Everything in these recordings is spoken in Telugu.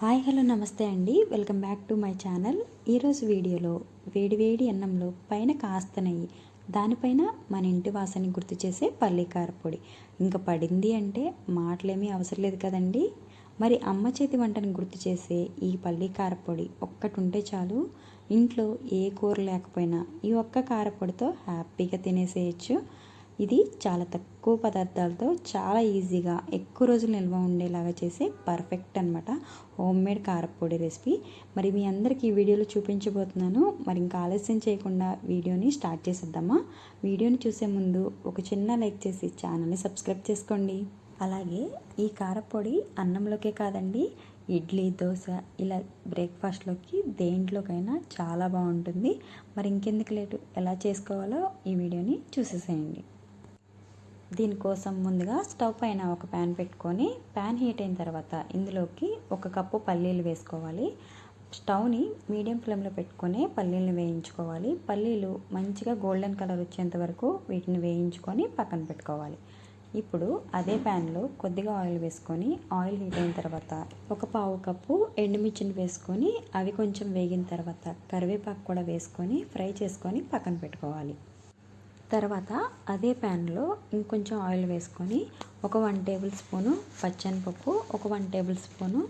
హాయ్ హలో నమస్తే అండి. Welcome back to my channel. ఈరోజు వీడియోలో వేడివేడి అన్నంలో పైన కాస్త నెయ్యి దానిపైన మన ఇంటి వాసనని గుర్తు చేసే పల్లికార కారపొడి. ఇంకా పడింది అంటే మాటలేమీ అవసరం లేదు కదండి? మరి అమ్మ చేతి వంటని గుర్తు చేసే ఈ పల్లికార కారపొడి ఒక్కటి ఉంటే చాలు. ఇంట్లో ఏ కూర లేకపోయినా ఈ ఒక్క కారపొడితో హ్యాపీగా తినేసేయచ్చు. ఇది చాలా తక్కువ పదార్థాలతో చాలా ఈజీగా ఎక్కువ రోజులు నిల్వ ఉండేలాగా చేసే పర్ఫెక్ట్ అనమాట హోమ్ మేడ్ కారపొడి రెసిపీ మరి మీ అందరికీ ఈ వీడియోలో చూపించబోతున్నాను. మరి ఇంకా ఆలస్యం చేయకుండా వీడియోని స్టార్ట్ చేసేద్దామా? వీడియోని చూసే ముందు ఒక చిన్న లైక్ చేసి ఛానల్ని సబ్స్క్రైబ్ చేసుకోండి. అలాగే ఈ కారపొడి అన్నంలోకే కాదండి ఇడ్లీ దోశ ఇలా బ్రేక్ఫాస్ట్లోకి దేంట్లోకైనా చాలా బాగుంటుంది. మరి ఇంకెందుకు లేటు? ఎలా చేసుకోవాలో ఈ వీడియోని చూసేసేయండి. దీనికోసం ముందుగా స్టవ్ పైన ఒక ప్యాన్ పెట్టుకొని ప్యాన్ హీట్ అయిన తర్వాత ఇందులోకి ఒక కప్పు పల్లీలు వేసుకోవాలి. స్టవ్ని మీడియం ఫ్లేమ్లో పెట్టుకొని పల్లీలను వేయించుకోవాలి. పల్లీలు మంచిగా గోల్డెన్ కలర్ వచ్చేంత వరకు వీటిని వేయించుకొని పక్కన పెట్టుకోవాలి. ఇప్పుడు అదే ప్యాన్లో కొద్దిగా ఆయిల్ వేసుకొని ఆయిల్ హీట్ అయిన తర్వాత ఒక పావు కప్పు ఎండుమిర్చిని వేసుకొని అవి కొంచెం వేగిన తర్వాత కరివేపాకు కూడా వేసుకొని ఫ్రై చేసుకొని పక్కన పెట్టుకోవాలి. తర్వాత అదే ప్యాన్లో ఇంకొంచెం ఆయిల్ వేసుకొని ఒక వన్ టేబుల్ స్పూను పచ్చనిపప్పు ఒక వన్ టేబుల్ స్పూను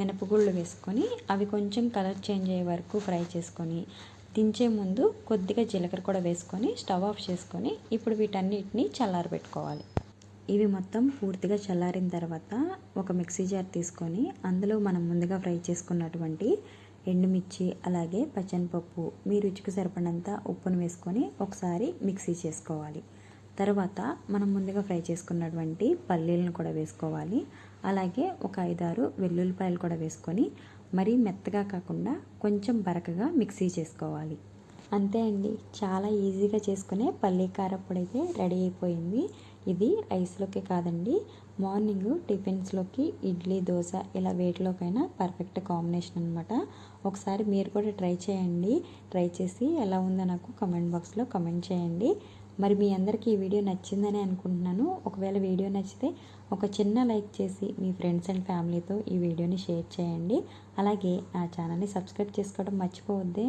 మినపగుళ్ళు వేసుకొని అవి కొంచెం కలర్ చేంజ్ అయ్యే వరకు ఫ్రై చేసుకొని దించే ముందు కొద్దిగా జీలకర్ర కూడా వేసుకొని స్టవ్ ఆఫ్ చేసుకొని ఇప్పుడు వీటన్నిటిని చల్లారబెట్టుకోవాలి. ఇవి మొత్తం పూర్తిగా చల్లారిన తర్వాత ఒక మిక్సీ జార్ తీసుకొని అందులో మనం ముందుగా ఫ్రై చేసుకున్నటువంటి ఎండుమిర్చి అలాగే పచ్చనిపప్పు. మీ రుచికి సరిపడినంత ఉప్పును వేసుకొని ఒకసారి మిక్సీ చేసుకోవాలి. తర్వాత మనం ముందుగా ఫ్రై చేసుకున్నటువంటి పల్లీలను కూడా వేసుకోవాలి. అలాగే ఒక ఐదారు వెల్లుల్లిపాయలు కూడా వేసుకొని మరీ మెత్తగా కాకుండా కొంచెం బరకగా మిక్సీ చేసుకోవాలి. అంతే అండి. చాలా ఈజీగా చేసుకునే పల్లీ కారప్పుడు అయితే రెడీ అయిపోయింది. ఇది ఐస్లోకి కాదండి. మార్నింగ్ టిఫిన్స్లోకి ఇడ్లీ దోశ ఇలా వేటిలోకైనా పర్ఫెక్ట్ కాంబినేషన్ అనమాట ఒకసారి మీరు కూడా ట్రై చేయండి. ట్రై చేసి ఎలా ఉందో నాకు కమెంట్ బాక్స్లో కమెంట్ చేయండి. మరి మీ అందరికీ ఈ వీడియో నచ్చిందని అనుకుంటున్నాను. ఒకవేళ వీడియో నచ్చితే ఒక చిన్న లైక్ చేసి మీ ఫ్రెండ్స్ అండ్ ఫ్యామిలీతో ఈ వీడియోని షేర్ చేయండి. అలాగే నా ఛానల్ని సబ్స్క్రైబ్ చేసుకోవడం మర్చిపోవద్దే.